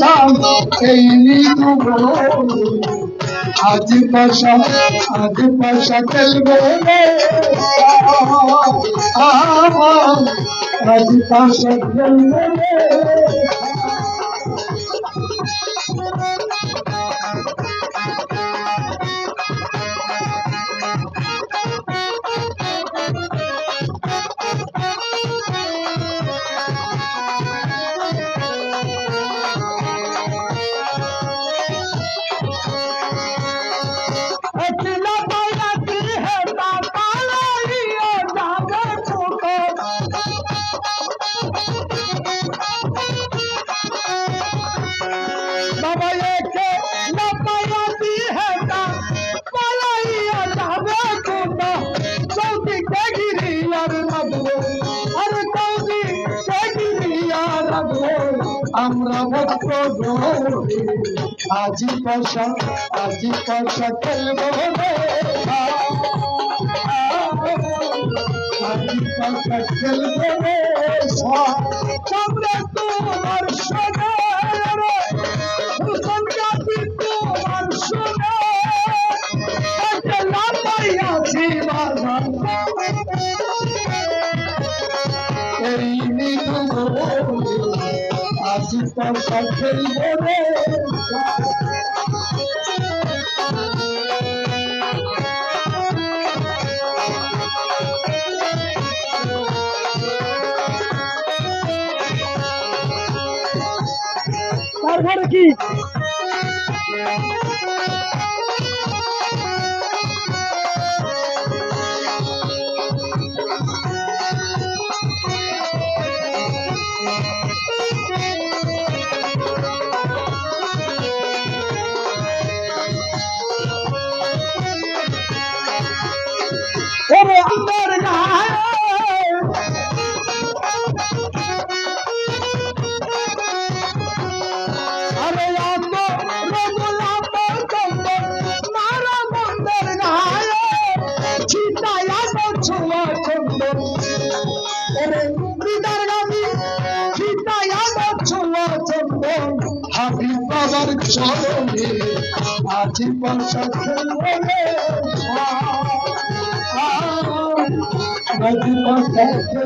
নাম এই নিতু আজ পয়সা আজ পয়সা খেলব আজ পয়সা খেলব। আমরা ভক্ত আজি পয়সা আজি পয়সা খেলব আজি পয়সা খেলব সীতার সাথে তারপরে কি? আমি বাবার চরণে আজীবন সাথে আজীবন সাথে